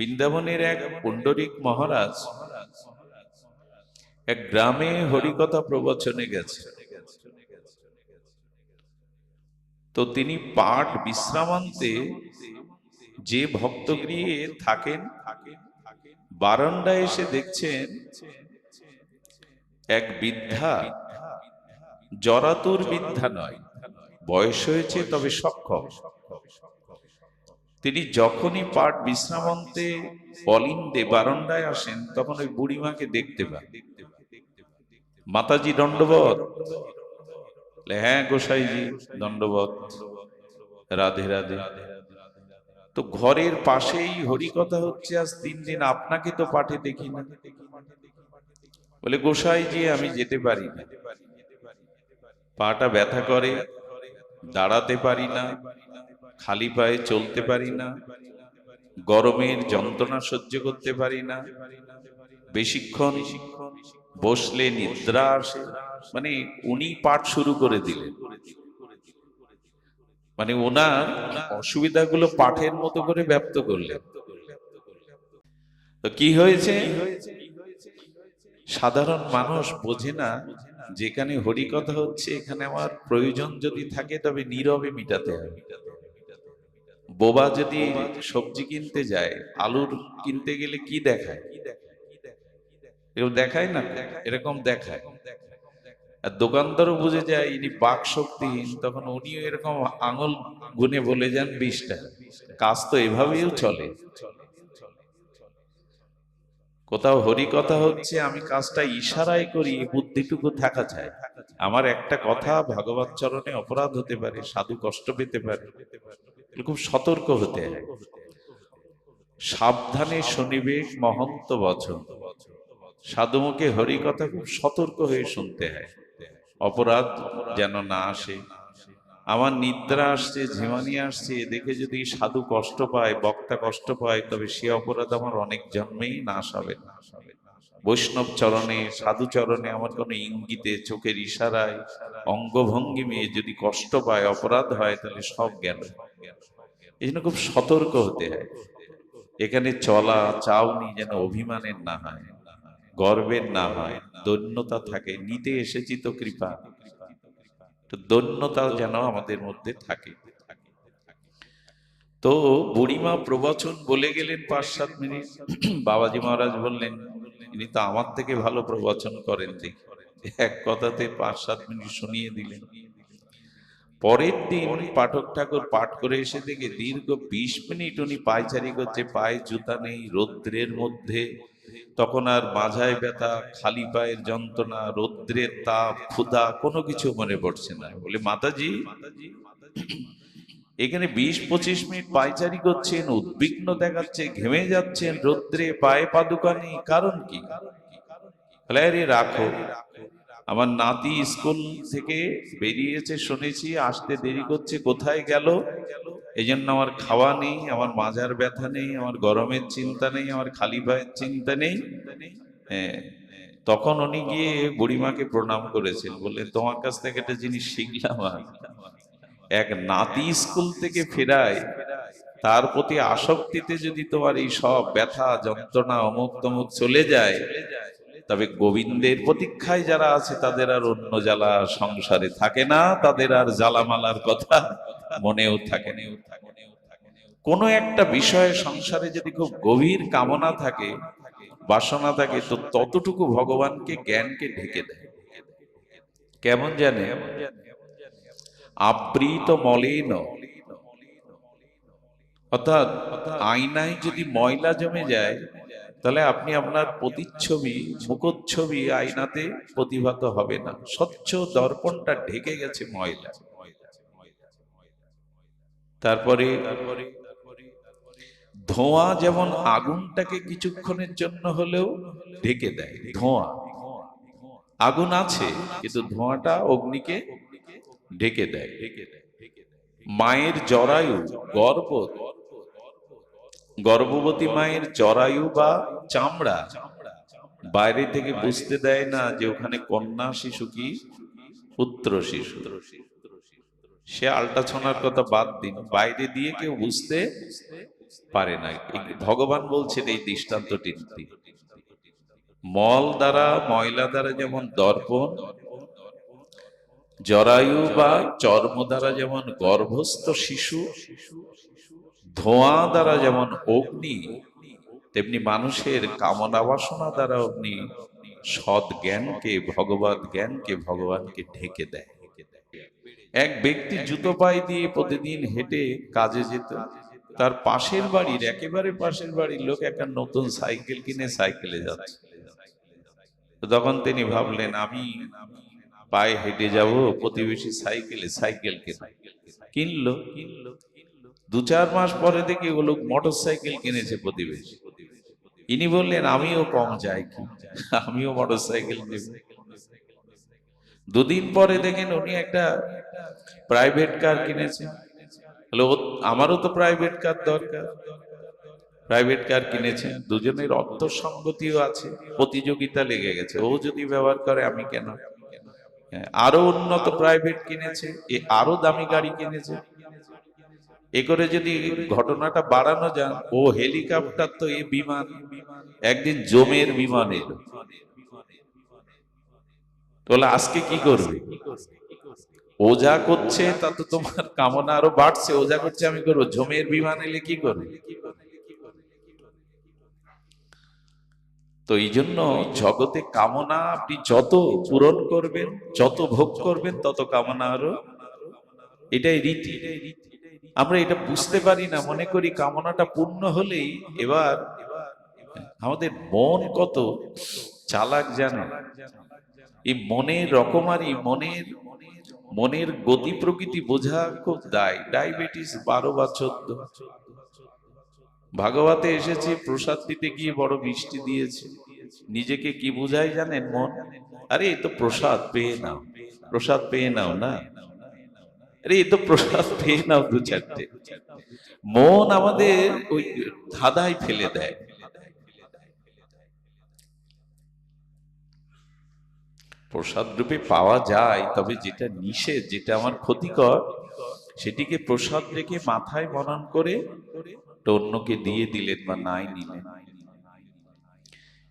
বৃন্দাবনের এক পুণ্ডরিক মহারাজ এক গ্রামে হরিকথা প্রবচনে গেছে। তো তিনি পাঠ বিশ্রামান্তে যে ভক্তগৃহে থাকেন, বারান্দায় এসে দেখছেন এক বৃদ্ধা জরাতুর বৃদ্ধা নয়, বয়স হয়েছে তবে সক্ষম। তিনি যখনই পাঠ বিশ্রামান্তে অলিন্দে বারান্দায় আসেন, তখন ওই বুড়িমাকে দেখতে পান। মাতাজি দণ্ডবত হ্যাঁ গোসাইজি দণ্ডবত রাধে রাধে। তো ঘরের পাশেই হরিকথা হচ্ছে, আজ তিন দিন আপনাকে তো পাঠে দেখি না। বলে, গোসাইজি, আমি যেতে পারি না। পাটা ব্যথা করে, দাঁড়াতে পারি না। খালি পায়ে চলতে পারি না, গরমের যন্ত্রণা সহ্য করতে পারি না, বেশিক্ষণ বসলে নিদ্রা আসে। মানে উনি পাঠ শুরু করে দিলেন। মানে ওনার অসুবিধাগুলো পাঠের মতো করে ব্যক্ত করলেন। তো কি হয়েছে? সাধারণ মানুষ বোঝে না যেখানে হরিকথা হচ্ছে, এখানে আমার প্রয়োজন যদি থাকে তবে নীরবে মিটাতে হবে। বোবা যদি সবজি কিনতে যায়, আলুর কিনতে গেলে কি দেখায়? এরকম দেখায় না? এরকম দেখায়। আর দোকানদারও বুঝে যায়, ইনি বাক শক্তিহীন তখন উনিও এরকম আঙুল গুনে বলে যান বিশটা। কাজ তো এভাবেও চলে। কোথাও হরি কথা হচ্ছে, আমি কাজটা ইশারায় করি বুদ্ধিটুকু থাকা চাই আমার একটা কথা, ভাগবত চরণে অপরাধ হতে পারে, সাধু কষ্ট পেতে পারে। খুব সতর্ক হতে হয়। সাবধানে শুনিবে মহন্ত বচন। সাধুমুখে হরি কথা খুব সতর্ক হয়ে শুনতে হয়। অপরাধ যেন না আসে। আমার নিদ্রা আসছে, ঝিমানি আসছে দেখে যদি সাধু কষ্ট পায়, বক্তা কষ্ট পায়, তবে সে অপরাধ আমার অনেক জন্মেই নাশ হবে। না বৈষ্ণব চরণে, সাধু চরণে আমার কোনো ইঙ্গিতে, চোখের ইশারায় অঙ্গভঙ্গি মেয়ে যদি কষ্ট পায়, অপরাধ হয়, তাহলে সব গেল এই জন্য খুব সতর্ক হতে হয়। এখানে চলা চাউনি যেন অভিমানের না হয়, গর্বের না হয়, দৈন্যতা থাকে, নিতে এসেছি তো কৃপা। তো দৈন্যতা যেন আমাদের মধ্যে থাকে। তো বুড়িমা প্রবচন বলে গেলেন পাঁচ সাত মিনিট। বাবাজি মহারাজ বললেন, ইনি তো আমার থেকে ভালো প্রবচন করেন এক কথাতে পাঁচ সাত মিনিট শুনিয়ে দিলেন। পরের দিন পাঠক ঠাকুর পাঠ করে এসে দেখে দীর্ঘ বিশ মিনিট উনি পায়চারি করছে, পায়ে জুতা নেই, রৌদ্রের মধ্যে। তখন আর মাঝায় ব্যথা, খালি পায়ের যন্ত্রণা, রৌদ্রের তাপ, ক্ষুধা, কোনো কিছু মনে পড়ছে না। বলে, মাতাজি, এখানে বিশ পঁচিশ মিনিট পায়চারি করছেন, উদ্বিগ্ন দেখাচ্ছে, ঘেমে যাচ্ছেন, রৌদ্রে পায়ে পাদুকা নেই কারণ কি? রাখো। আমার নাতি স্কুল থেকে বেরিয়েছে, শুনেছি, আসতে দেরি করছে, কোথায় গেল? এই জন্য আমার খাওয়া নেই, আমার মাজার ব্যথা নেই, আমার গরমের চিন্তা নেই, আমার খালি পায়ের চিন্তা নেই। হ্যাঁ তখন উনি গিয়ে বুড়িমাকে প্রণাম করেছেন বলে তোমার কাছ থেকে একটা জিনিস শিখলাম আর এক নাতি স্কুল থেকে ফেরায়, তার প্রতি আসক্তিতে যদি তোমার এই সব ব্যথা, যন্ত্রণা অমুক তমুক চলে যায় তবে গোবিন্দের প্রতীক্ষায় যারা আছে, তাদের আর অন্য জ্বালা সংসারে থাকে না, তাদের আর জ্বালামালার কথা মনেও থাকে কোনো একটা বিষয়ে সংসারে যদি খুব গভীর কামনা থাকে, বাসনা থাকে, তো ততটুকু ভগবানকে, জ্ঞানকে ঢেকে দেয়। কেমন জানে? আবৃত মলিন। অর্থাৎ আয়নায় যদি ময়লা জমে যায় তাহলে আপনি আপনার প্রতিচ্ছবি, মুখচ্ছবি আয়নাতে প্রতিভাত হবে না। স্বচ্ছ দর্পণটা ঢেকে গেছে ময়লা। তারপরে ধোঁয়া যেমন আগুনটাকে কিছুক্ষণের জন্য হলেও ঢেকে দেয়, ধোঁয়া। আগুন আছে, কিন্তু ধোঁয়াটা অগ্নিকে ঢেকে দেয়। মায়ের জরায়ু গর্ভ গর্ভবতী মায়ের জরায়ু বা চামড়া বাইরে থেকে বুঝতে দেয় না যে ওখানে কন্যা শিশু কি, পুত্র শিশু। সে আলট্রাছনার কথা বাদ দিন। বাইরে দিয়ে কেউ বুঝতে পারে না। ভগবান বলছেন এই দৃষ্টান্তটি মল দ্বারা, ময়লা দ্বারা যেমন দর্পণ, জরায়ু বা চর্ম দ্বারা যেমন গর্ভস্থ শিশু শিশু ধোঁয়া দ্বারা যেমন অগ্নি, তেমনি মানুষের কামনা বাসনা দ্বারা অগ্নি সৎ জ্ঞানকে, ভগবত জ্ঞানকে, ভগবানকে ঢেকে দেয়। এক ব্যক্তি জুতো পায়ে দিয়ে প্রতিদিন হেঁটে কাজে যেত, তার পাশের বাড়ির, একেবারে পাশের বাড়ির লোক একটা নতুন সাইকেল কিনে সাইকেলে যাচ্ছে। তখন তিনি ভাবলেন, আমি পায়ে হেঁটে যাব, প্রতিবেশী সাইকেলে সাইকেল কেন? কিনলো কিনলো। দু চার মাস পরে দেখি ও লোক মোটর সাইকেল কিনেছে প্রতিবেশী। ইনি বললেন আমিও কম যাই কি? আমিও মোটর সাইকেল দুদিন পরে দেখেন উনি একটা প্রাইভেট কার কিনেছে। হলো আমারও তো প্রাইভেট কার দরকার। প্রাইভেট কার কিনেছেন দুজনের অর্থ সঙ্গতিও আছে প্রতিযোগিতা লেগে গেছে। ও যদি ব্যবহার করে আমি কেন? হ্যাঁ, আরও উন্নত প্রাইভেট কিনেছে এ আরও দামি গাড়ি কিনেছে। এ করে যদি ঘটনাটা বাড়ানো যান, ও হেলিকপ্টার তো এ বিমান, একদিন জমের বিমান এলো তাহলে আজকে কি করবে? ও যা করছে, তা তো তোমার কামনা আরও বাড়ছে ওজা করছে আমি করব। জমের বিমান এলে কি করবে? তো এই জন্য জগতে কামনা আপনি যত পূরণ করবেন, যত ভোগ করবেন, তত কামনা আরও। এটাই রীতি। আমরা এটা বুঝতে পারি না, মনে করি কামনাটা পূর্ণ হলেই এবার আমাদের মন কত চালাক জানে। এই মনের রকমারি মনের মনের গতি প্রকৃতি বোঝা খুব দায়। ডায়াবেটিস বারো বা চোদ্দ। ভাগবতে এসেছে, প্রসাদ দিতে গিয়ে বড় মিষ্টি দিয়েছে। নিজেকে কি বুঝাই জানেন মন? আরে তো প্রসাদ, পেয়ে নাও। প্রসাদ পেয়ে নাও না? আরে, এই তো প্রসাদ পেয়ে নাও দু চারটে। মন আমাদের ওই ধাঁধায় ফেলে দেয়। প্রসাদ রূপে পাওয়া যায়, তবে যেটা নিষেধ, যেটা আমার ক্ষতিকর, সেটিকে প্রসাদ রেখে মাথায় মনন করে অন্যকে দিয়ে দিলেন বা নাই নিলেন।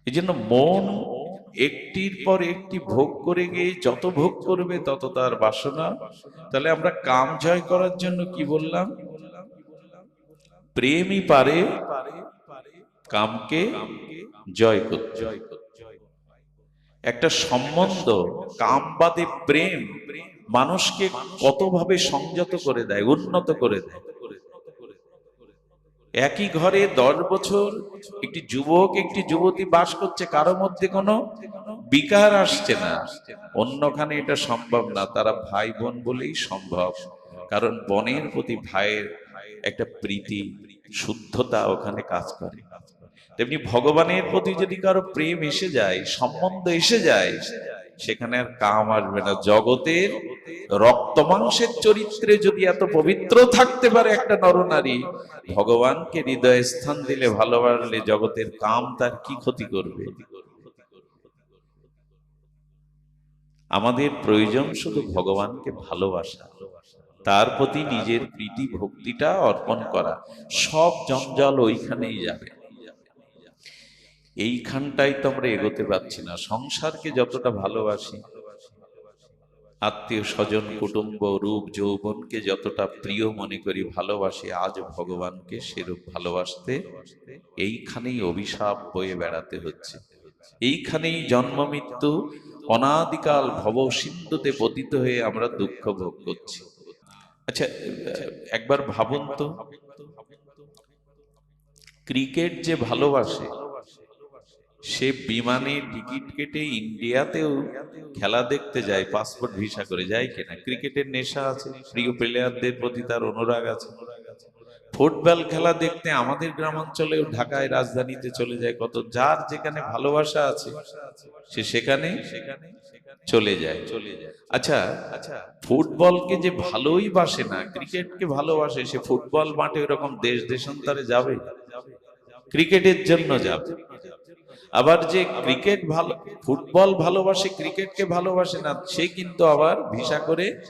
এই জন্য মন একটির পর একটি ভোগ করে গিয়ে যত ভোগ করবে তত তার বাসনা। তাহলে আমরা কাম জয় করার জন্য কি বললাম? প্রেমই পারে, কামকে জয় করতে। একটা সম্বন্ধ, কাম কামবাদে প্রেম মানুষকে কতভাবে সংযত করে দেয়, উন্নত করে দেয়? একই ঘরে দশ বছর একটি যুবক, একটি যুবতী বাস করছে, কারও মধ্যে কোনো বিকার আসছে না। অন্যখানে এটা সম্ভব না, তারা ভাই বোন বলেই সম্ভব। কারণ বনের প্রতি ভাইয়ের একটা প্রীতি, শুদ্ধতা ওখানে কাজ করে। তেমনি ভগবানের প্রতি যদি কারও প্রেম এসে যায়, সম্বন্ধ এসে যায় সেখানে আর কাম আসবে না। জগতের রক্ত মাংসের চরিত্রে যদি এত পবিত্র থাকতে পারে একটা নরনারী, ভগবানকে হৃদয়ে স্থান দিলে ভালোবাসলে জগতের কাম তার কি ক্ষতি করবে? আমাদের প্রয়োজন শুধু ভগবানকে ভালোবাসা, তার প্রতি নিজের প্রীতি, ভক্তিটা অর্পণ করা। সব জঞ্জাল ওইখানেই যাবে। এইখানটাই তো আমরা এগোতে পারছি না। সংসারকে যতটা ভালোবাসি, আত্মীয় স্বজন, কুটুম্ব, রূপ, যৌবনকে যতটা প্রিয় মনে করি, ভালোবাসি, আজ ভগবানকে সেরূপ ভালোবাসতে এইখানেই অভিশাপ বয়ে বেড়াতে হচ্ছে। এইখানেই জন্ম, মৃত্যু, অনাদিকাল ভব সিন্ধুতে পতিত হয়ে আমরা দুঃখ ভোগ করছি। আচ্ছা একবার ভাবুন তো, ক্রিকেট যে ভালোবাসে সে বিমানে টিকিট কেটে ইন্ডিয়াতেও খেলা দেখতে যায়, পাসপোর্ট ভিসা করে যায় কিনা। ক্রিকেটের নেশা আছে, প্রিয় প্লেয়ারদের প্রতি তার অনুরাগ আছে। ফুটবল খেলা দেখতে আমাদের গ্রামাঞ্চলেও ঢাকায় রাজধানীতে চলে যায়, কত যার যেখানে ভালোবাসা আছে, সে সেখানে চলে যায়। চলে যায় আচ্ছা আচ্ছা ফুটবলকে যে ভালোই বাসে না, ক্রিকেটকে ভালোবাসে, সে ফুটবল মাঠে ওরকম দেশ দেশান্তরে যাবে? ক্রিকেটের জন্য যাবে। আবার যে ক্রিকেট ভালো, ফুটবল ভালোবাসে, ক্রিকেটকে ভালোবাসে না, সে কিন্তু আবার ভিসা করে,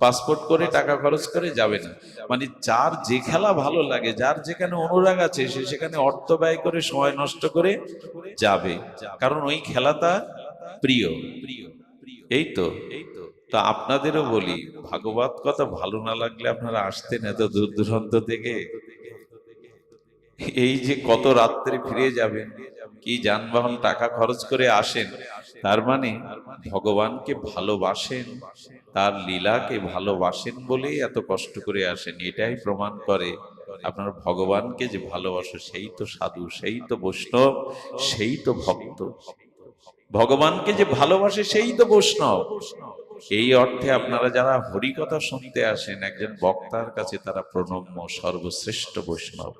পাসপোর্ট করে, টাকা খরচ করে যাবে না। মানে যার যে খেলা ভালো লাগে, যার যেখানে অনুরাগ আছে, সে সেখানে অর্থ ব্যয় করে, সময় নষ্ট করে যাবে। কারণ ওই খেলাটা প্রিয়। এই তো। এই তো তা আপনাদেরও বলি, ভাগবত কথা ভালো না লাগলে আপনারা আসতেন এত দূর দূরান্ত থেকে। এই যে কত রাত্রে ফিরে যাবেন। কি যানবাহন টাকা খরচ করে আসেন? তার মানে ভগবানকে ভালোবাসেন, তার লীলাকে ভালোবাসেন বলেই এত কষ্ট করে আসেন, এটাই প্রমাণ করে আপনার ভগবানকে যে ভালোবাসো, সেই তো সাধু, সেই তো বৈষ্ণব, সেই তো ভক্ত। ভগবানকে যে ভালোবাসে, সেই তো বৈষ্ণব। এই অর্থে আপনারা যারা হরিকথা শুনতে আসেন, একজন বক্তার কাছে তারা প্রণম্য সর্বশ্রেষ্ঠ বৈষ্ণব।